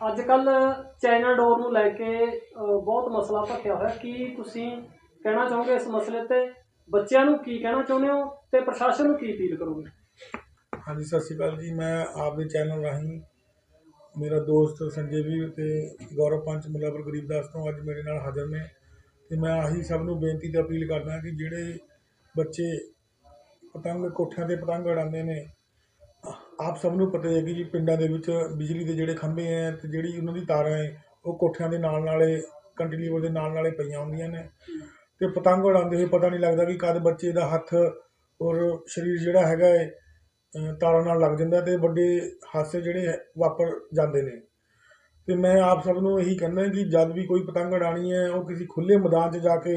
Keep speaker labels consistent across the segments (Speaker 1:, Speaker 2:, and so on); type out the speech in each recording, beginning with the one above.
Speaker 1: ਅੱਜ ਕੱਲ ਚਾਈਨਾ ਡੋਰ ਨੂੰ ਲੈ ਕੇ ਬਹੁਤ ਮਸਲਾ ਭਖਿਆ ਹੋਇਆ। ਕੀ ਤੁਸੀਂ ਕਹਿਣਾ ਚਾਹੋਗੇ ਇਸ ਮਸਲੇ ਤੇ? ਬੱਚਿਆਂ ਨੂੰ ਕੀ ਕਹਿਣਾ ਚਾਹੁੰਦੇ ਹੋ ਤੇ ਪ੍ਰਸ਼ਾਸਨ ਨੂੰ ਕੀ ਅਪੀਲ ਕਰੋਗੇ?
Speaker 2: ਹਾਂਜੀ, ਸਤਿ ਸ਼੍ਰੀ ਅਕਾਲ ਜੀ। ਮੈਂ ਆਪਦੇ ਚੈਨਲ ਰਾਹੀਂ ਮੇਰਾ ਦੋਸਤ ਸੰਜੇ ਵੀਰ ਤੇ ਗੌਰਵ ਪੰਚ ਮੁੱਲਾਪੁਰ ਗਰੀਬਦਾਸ ਤੋਂ ਅੱਜ ਮੇਰੇ ਨਾਲ ਹਾਜ਼ਰ ਨੇ। ਤੇ ਮੈਂ ਆਹੀ ਸਭ ਨੂੰ ਬੇਨਤੀ ਤੇ ਅਪੀਲ ਕਰਦਾ ਕਿ ਜਿਹੜੇ ਬੱਚੇ ਪਤੰਗ ਕੋਠਿਆਂ ਤੇ ਪਤੰਗ ਉਡਾਉਂਦੇ ਨੇ ਆਪ ਸਭ ਨੂੰ ਪਤਾ ਹੈ ਕਿ ਜੀ ਪਿੰਡਾਂ ਦੇ ਵਿੱਚ ਬਿਜਲੀ ਦੇ ਜਿਹੜੇ ਖੰਭੇ ਹੈ ਅਤੇ ਜਿਹੜੀ ਉਹਨਾਂ ਦੀ ਤਾਰਾਂ ਹੈ, ਉਹ ਕੋਠਿਆਂ ਦੇ ਨਾਲ ਨਾਲੇ ਕੰਟੀਲੀਵਰ ਦੇ ਨਾਲ ਨਾਲੇ ਪਈਆਂ ਹੁੰਦੀਆਂ ਨੇ। ਅਤੇ ਪਤੰਗ ਉਡਾਉਂਦੇ ਹੋਏ ਪਤਾ ਨਹੀਂ ਲੱਗਦਾ ਕਿ ਕਦ ਬੱਚੇ ਦਾ ਹੱਥ ਔਰ ਸਰੀਰ ਜਿਹੜਾ ਹੈਗਾ ਹੈ ਤਾਰਾਂ ਨਾਲ ਲੱਗ ਜਾਂਦਾ ਅਤੇ ਵੱਡੇ ਹਾਦਸੇ ਜਿਹੜੇ ਹੈ, ਵਾਪਰ ਜਾਂਦੇ ਨੇ। ਅਤੇ ਮੈਂ ਆਪ ਸਭ ਨੂੰ ਇਹੀ ਕਹਿੰਦਾ ਕਿ ਜਦ ਵੀ ਕੋਈ ਪਤੰਗ ਉਡਾਣੀ ਹੈ, ਉਹ ਕਿਸੇ ਖੁੱਲ੍ਹੇ ਮੈਦਾਨ 'ਚ ਜਾ ਕੇ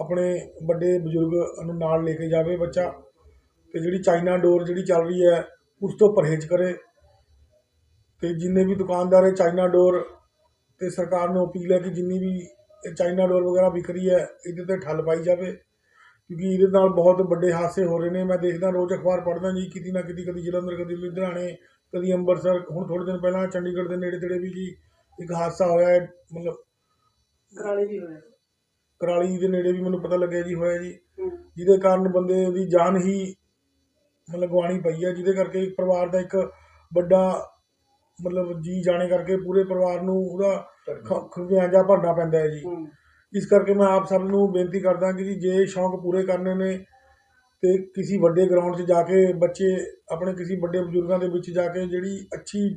Speaker 2: ਆਪਣੇ ਵੱਡੇ ਬਜ਼ੁਰਗ ਨੂੰ ਨਾਲ ਲੈ ਕੇ ਜਾਵੇ ਬੱਚਾ। ਅਤੇ ਜਿਹੜੀ ਚਾਈਨਾ ਡੋਰ ਜਿਹੜੀ ਚੱਲ ਰਹੀ ਹੈ ਉਸ ਤੋਂ ਪਰਹੇਜ਼ ਕਰੇ ਤੇ ਜਿੰਨੇ ਵੀ ਦੁਕਾਨਦਾਰ ਹੈ ਚਾਈਨਾ ਡੋਰ ਤੇ ਸਰਕਾਰ ਨੂੰ ਅਪੀਲ ਹੈ ਕਿ ਜਿੰਨੀ ਵੀ ਇਹ ਚਾਈਨਾ ਡੋਰ ਵਗੈਰਾ ਵਿਕ ਰਹੀ ਹੈ ਇਹਦੇ ਤੇ ਠੱਲ ਪਾਈ ਜਾਵੇ। ਕਿਉਂਕਿ ਇਹਦੇ ਨਾਲ ਬਹੁਤ ਵੱਡੇ ਹਾਦਸੇ ਹੋ ਰਹੇ ਨੇ। ਮੈਂ ਦੇਖਦਾ ਰੋਜ਼ ਅਖਬਾਰ ਪੜ੍ਹਦਾ ਜੀ ਕਿਤੇ ਨਾ ਕਿਤੇ ਕਦੀ ਜਲੰਧਰ ਕਦੀ ਲੁਧਿਆਣੇ ਕਦੀ ਅੰਮ੍ਰਿਤਸਰ ਹੁਣ ਥੋੜ੍ਹੇ ਦਿਨ ਪਹਿਲਾਂ ਚੰਡੀਗੜ੍ਹ ਦੇ ਨੇੜੇ ਤੇੜੇ ਵੀ ਜੀ ਇੱਕ ਹਾਦਸਾ ਹੋਇਆ ਹੈ ਮਤਲਬ
Speaker 1: ਕਰਾਲੀ ਵੀ ਹੋਇਆ।
Speaker 2: ਕਰਾਲੀ ਦੇ ਨੇੜੇ ਵੀ ਮੈਨੂੰ ਪਤਾ ਲੱਗਿਆ ਜੀ ਹੋਇਆ ਜੀ। ਜਿਹਦੇ ਕਾਰਨ ਬੰਦੇ ਦੀ ਜਾਨ ਹੀ ਮਤਲਬ ਗਵਾਣੀ ਪਈ ਹੈ ਜਿਹਦੇ ਕਰਕੇ ਪਰਿਵਾਰ ਦਾ ਇੱਕ ਵੱਡਾ ਮਤਲਬ ਜੀ ਜਾਣੇ ਕਰਕੇ ਪੂਰੇ ਪਰਿਵਾਰ ਨੂੰ ਉਹਦਾ ਖਮਿਆਜਾ ਭਰਨਾ ਪੈਂਦਾ ਹੈ ਜੀ। ਇਸ ਕਰਕੇ ਮੈਂ ਆਪ ਸਭ ਨੂੰ ਬੇਨਤੀ ਕਰਦਾ ਕਿ ਜੀ ਜੇ ਸ਼ੌਂਕ ਪੂਰੇ ਕਰਨੇ ਨੇ ਤੇ ਕਿਸੇ ਵੱਡੇ ਗਰਾਊਂਡ 'ਚ ਜਾ ਕੇ ਬੱਚੇ ਆਪਣੇ ਕਿਸੇ ਵੱਡੇ ਬਜ਼ੁਰਗਾਂ ਦੇ ਵਿੱਚ ਜਾ ਕੇ ਜਿਹੜੀ ਅੱਛੀ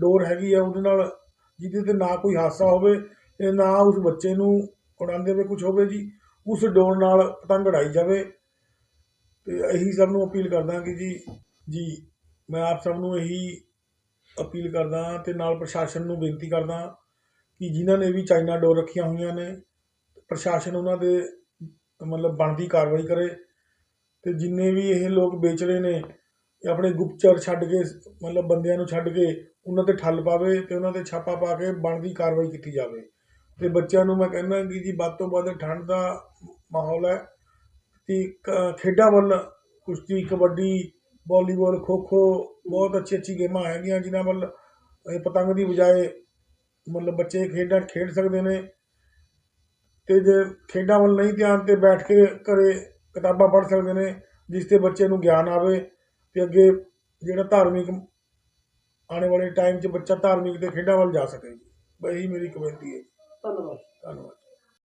Speaker 2: ਡੋਰ ਹੈਗੀ ਆ ਉਹਦੇ ਨਾਲ ਜਿਹਦੇ ਤੇ ਨਾ ਕੋਈ ਹਾਦਸਾ ਹੋਵੇ ਤੇ ਨਾ ਉਸ ਬੱਚੇ ਨੂੰ ਉਡਾਉਂਦੇ ਹੋਏ ਕੁਝ ਹੋਵੇ ਜੀ ਉਸ ਡੋਰ ਨਾਲ ਪਤੰਗ ਉਡਾਈ ਜਾਵੇ। ਅਤੇ ਇਹੀ ਸਭ ਨੂੰ ਅਪੀਲ ਕਰਦਾ ਕਿ ਜੀ ਜੀ, ਮੈਂ ਆਪ ਸਭ ਨੂੰ ਇਹੀ ਅਪੀਲ ਕਰਦਾ ਅਤੇ ਨਾਲ ਪ੍ਰਸ਼ਾਸਨ ਨੂੰ ਬੇਨਤੀ ਕਰਦਾ ਕਿ ਜਿਨ੍ਹਾਂ ਨੇ ਵੀ ਚਾਈਨਾ ਡੋਰ ਰੱਖੀਆਂ ਹੋਈਆਂ ਨੇ, ਪ੍ਰਸ਼ਾਸਨ ਉਹਨਾਂ ਦੇ ਮਤਲਬ ਬਣਦੀ ਕਾਰਵਾਈ ਕਰੇ ਅਤੇ ਜਿੰਨੇ ਵੀ ਇਹ ਲੋਕ ਵੇਚ ਰਹੇ ਨੇ ਆਪਣੇ ਗੁਪਤਚਰ ਛੱਡ ਕੇ, ਮਤਲਬ ਬੰਦਿਆਂ ਨੂੰ ਛੱਡ ਕੇ ਉਹਨਾਂ ਤੇ ਠੱਲ ਪਾਵੇ ਤੇ ਉਹਨਾਂ ਤੇ ਛਾਪਾ ਪਾ ਕੇ ਬਣਦੀ ਕਾਰਵਾਈ ਕੀਤੀ ਜਾਵੇ। ਤੇ ਬੱਚਿਆਂ ਨੂੰ ਮੈਂ ਕਹਿੰਦਾ ਕਿ ਜੀ, ਵੱਧ ਤੋਂ ਵੱਧ ਠੰਡ ਦਾ ਮਾਹੌਲ ਹੈ। ਤੇ ਕ- ਖੇਡਾਂ ਵੱਲ ਕੁਸ਼ਤੀ ਕਬੱਡੀ ਵਾਲੀਬਾਲ ਖੋ ਖੋ ਬਹੁਤ ਅੱਛੀ ਅੱਛੀ ਗੇਮਾਂ ਹੈਗੀਆਂ ਜਿਨ੍ਹਾਂ ਵੱਲ ਇਹ ਪਤੰਗ ਦੀ ਬਜਾਏ ਮਤਲਬ ਬੱਚੇ ਖੇਡਾਂ ਖੇਡ ਸਕਦੇ ਨੇ। ਤੇ ਜੇ ਖੇਡਾਂ ਵੱਲ ਨਹੀਂ ਧਿਆਨ ਤੇ ਬੈਠ ਕੇ ਘਰੇ ਕਿਤਾਬਾਂ ਪੜ੍ਹ ਸਕਦੇ ਨੇ ਜਿਸ ਤੇ ਬੱਚੇ ਨੂੰ ਗਿਆਨ ਆਵੇ ਤੇ ਅੱਗੇ ਜਿਹੜਾ ਧਾਰਮਿਕ ਆਉਣ ਵਾਲੇ ਟਾਈਮ 'ਚ ਬੱਚਾ ਧਾਰਮਿਕ ਤੇ ਖੇਡਾਂ ਵੱਲ ਜਾ ਸਕੇ ਇਹੀ ਮੇਰੀ ਬੇਨਤੀ ਹੈ
Speaker 1: ਧੰਨਵਾਦ।
Speaker 2: ਧੰਨਵਾਦ।